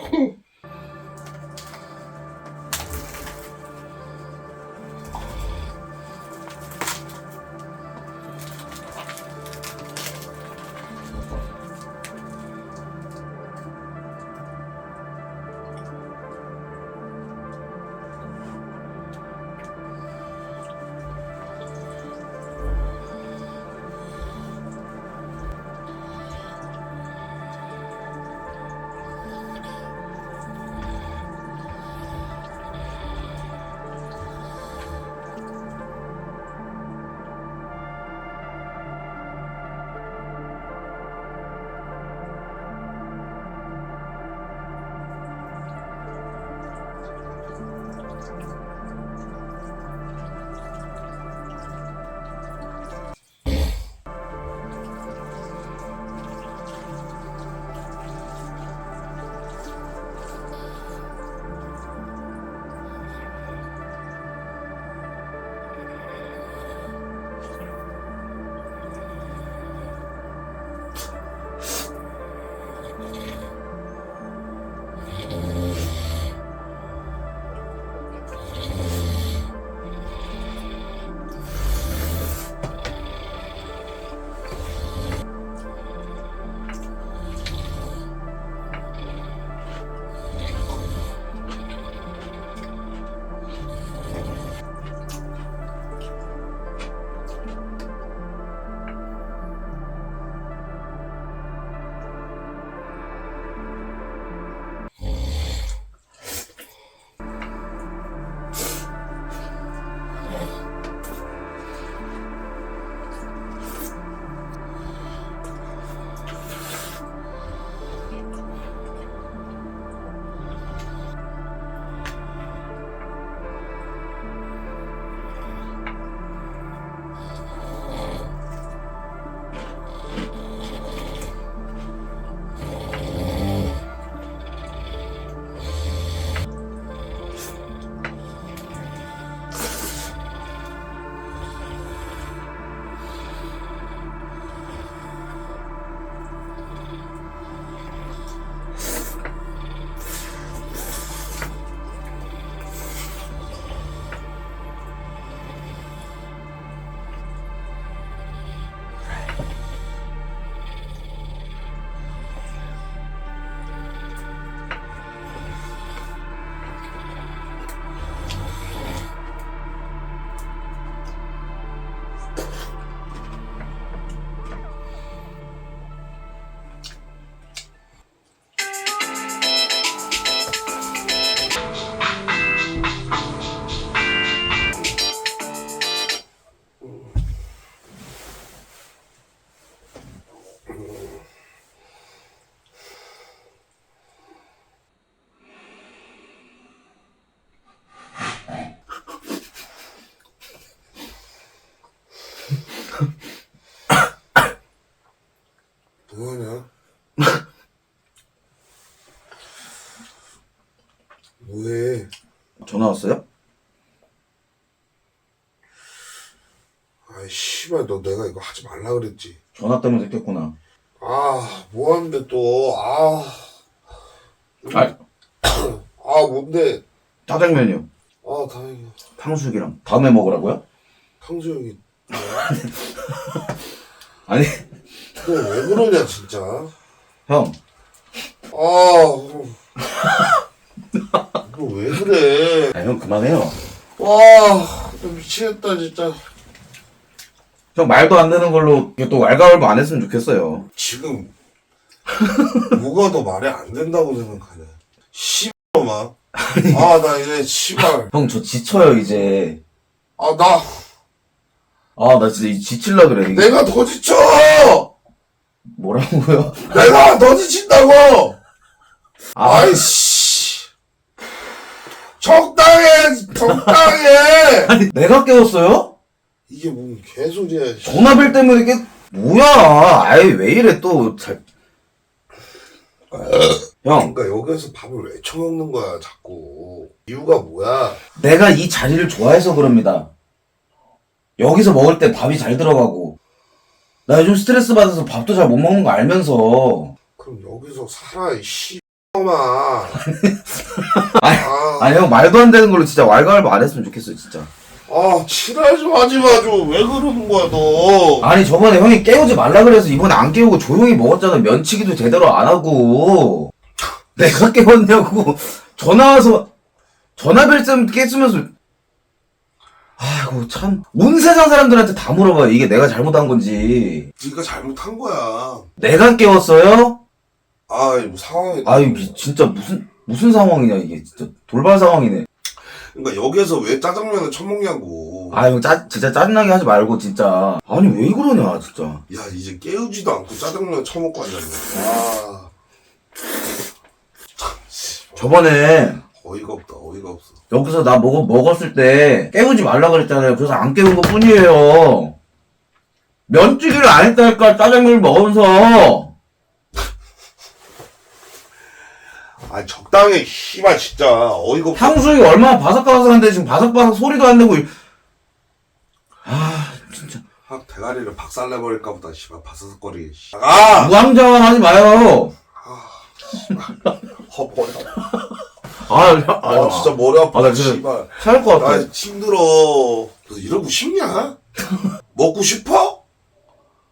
Oh. 뭐해? 전화 왔어요? 아이 씨발 너 내가 이거 하지 말라 그랬지. 전화 때문에 됐겠구나. 아 뭐하는데 또 아. 아, 아 뭔데? 짜장면이요. 아 다행이야. 탕수육이랑 다음에 먹으라고요? 탕수육이. 아니, 너 왜 그러냐 진짜. 형. 아. 너왜 그래? 아, 형 그만해요. 와, 나 미치겠다 진짜. 형 말도 안 되는 걸로 이게 또 왈가왈부 안 했으면 좋겠어요. 지금 뭐가 더 말이 안 된다고 생각하냐? 씨발마. 아, 나 이제 씨발. 형 저 지쳐요 이제. 아, 나 아 나 진짜 이 지칠라 그래. 이게. 내가 더 지쳐. 뭐라고요? 내가 더 지친다고. 아, 아이씨. 적당해, 적당해. 아니 내가 깨웠어요? 이게 뭔 개소리야. 씨. 전화벨 때문에 깨. 뭐야? 아이 왜 이래 또 잘. 형, 그러니까 여기서 밥을 왜 처먹는 거야, 자꾸. 이유가 뭐야? 내가 이 자리를 좋아해서 그럽니다. 여기서 먹을 때 밥이 잘 들어가고. 나 요즘 스트레스 받아서 밥도 잘 못 먹는 거 알면서. 그럼 여기서 살아, 이 씨발마. 아니, 아, 아니 형 말도 안 되는 걸로 진짜 왈가왈부 안 했으면 좋겠어 진짜. 아, 지랄 좀 하지 마, 좀. 왜 그러는 거야, 너? 아니 저번에 형이 깨우지 말라 그래서 이번에 안 깨우고 조용히 먹었잖아. 면치기도 제대로 안 하고. 내가 깨웠냐고. 전화 와서 전화벨 좀 깨주면서. 아이고 참. 온 세상 사람들한테 다 물어봐. 이게 내가 잘못한 건지. 네가 잘못한 거야. 내가 깨웠어요? 아, 뭐 상황이. 아유 미- 진짜 무슨 무슨 상황이냐 이게 진짜 돌발 상황이네. 그러니까 여기서 왜 짜장면을 처먹냐고. 아유 짜 진짜 짜증나게 하지 말고 진짜. 아니 왜 그러냐 진짜. 야, 이제 깨우지도 않고 짜장면 처먹고 앉았네. 아, 저번에 어이가 없다 어이가 없어 여기서 나 먹, 먹었을 때 깨우지 말라 그랬잖아요. 그래서 안 깨운 것 뿐이에요. 면치기를 안 했다니까 짜장면을 먹으면서 아 적당히 씨발 진짜 어이가 없어 탕수육이 얼마나 바삭바삭한데 지금 바삭바삭 소리도 안 내고 아 진짜 확 대가리를 박살내버릴까 보다 씨발 바스스거리 씨. 아! 무항자만 하지 마요. 허 머리 아파 아, 야, 아 진짜 머리 아파 아, 나 진짜- 씨발 살것 같아. 나 힘들어 너 이러고 싶냐? 먹고 싶어?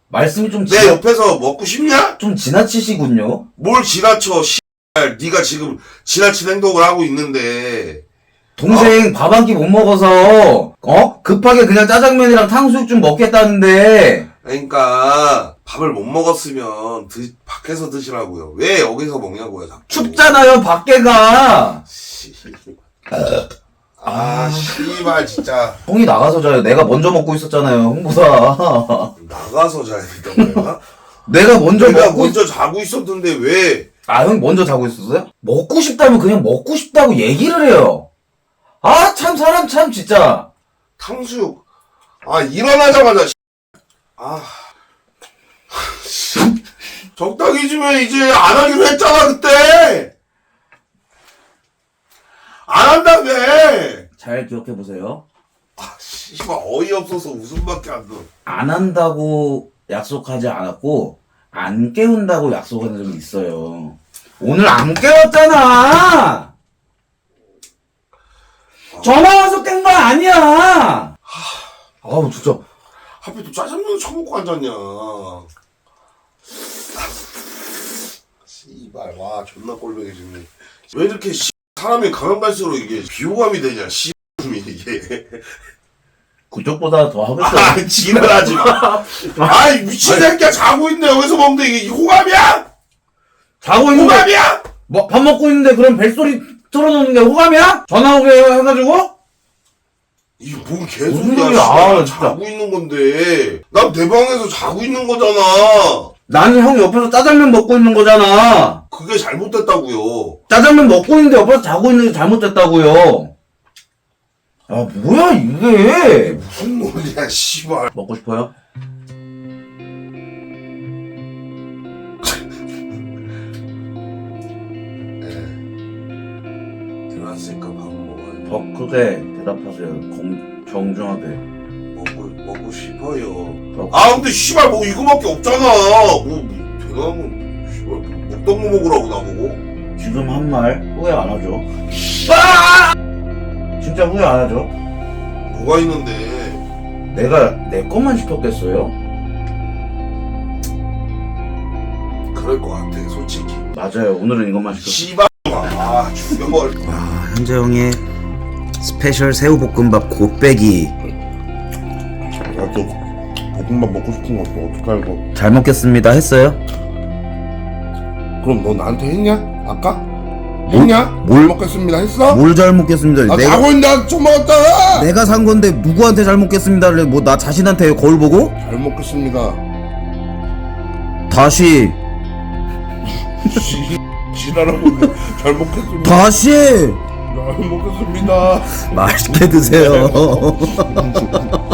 말씀이 좀 내 지나, 옆에서 먹고 싶냐? 좀 지나치시군요. 뭘 지나쳐 씨발 네가 지금 지나친 행동을 하고 있는데 동생 밥 한 끼 못 먹어서 어 급하게 그냥 짜장면이랑 탕수육 좀 먹겠다는데 그러니까 밥을 못 먹었으면 드, 밖에서 드시라고요 왜 여기서 먹냐고요 자꾸 춥잖아요 밖에가. 씨. 아 씨발 진짜 형이 나가서 자요. 내가 먼저 먹고 있었잖아요, 형보다. 나가서 자야 된다고 내가? 내가 먼저 내가 먹고 먼저 자고 있었는데 왜 아, 형 먼저 자고 있었어요? 먹고 싶다면 그냥 먹고 싶다고 얘기를 해요. 아, 참, 사람 참, 진짜. 탕수육 아 일어나자마자 씨. 아 씨. 적당히 좀해 이제 안 하기로 했잖아 그때 안 한다며 잘 기억해보세요. 아 씨발 어이없어서 웃음밖에 안 나. 안 한다고 약속하지 않았고, 안 깨운다고 약속한 적이 있어요. 오늘 안 깨웠잖아! 전화 와서 깬 거 아니야! 아우, 진짜. 하필 또 짜장면 처먹고 앉았냐 씨발 와 존나 꼴보기 싫네 왜 이렇게 씨 사람이 가면 갈수록 이게 비호감이 되냐 씨음이 이게 그쪽보다 더 하겠어요. 아 지랄하지 마 아이 미친 새끼야 자고 있네 여기서 먹는데 이게 호감이야? 자고 있는데, 호감이야? 뭐, 밥 먹고 있는데 그럼 벨소리 틀어놓는 게 호감이야? 전화 오게 해가지고? 이게 뭔 무슨 개소리야 소리야, 씨발. 아, 진짜. 자고 있는 건데 난 내 방에서 자고 있는 거잖아 나는 형 옆에서 짜장면 먹고 있는 거잖아. 그게 잘못됐다고요 짜장면 먹고 있는데 옆에서 자고 있는 게 잘못됐다고요. 아, 뭐야, 이게. 무슨 논리야 씨발 먹고 싶어요? 예. 들어왔으니까 밥 먹어요. 더 크게 대답하세요. 공, 정중하게. 먹고 먹고 싶어요. 더 아 근데 씨발 뭐 이거밖에 없잖아. 뭐 대단한 건 씨발 먹던 거 먹으라고 나보고. 지금 한 말 후회 안 하죠? 진짜 후회 안 하죠? 뭐가 있는데? 내가 내 것만 시켰겠어요? 그럴 것 같아 솔직히. 맞아요. 오늘은 이것만 시켰어요. 씨발 아 죽여버릴. 와, 현재 형의 스페셜 새우볶음밥 곱빼기. 나또 볶음밥 먹고 싶은 거 어떡하고. 잘 먹겠습니다. 했어요? 그럼 너 나한테 했냐? 아까? 뭘- 했냐? 뭘- 먹겠습니다 했어? 뭘 잘 먹겠습니다. 아 자고 있는데 좀 먹었잖아. 내가 산 건데 누구한테 잘 먹겠습니다를 뭐 나 자신한테 거울 보고 잘 먹겠습니다. 다시 지 지랄하고 잘 먹겠습니다. 다시 잘 먹겠습니다. 맛있게 드세요.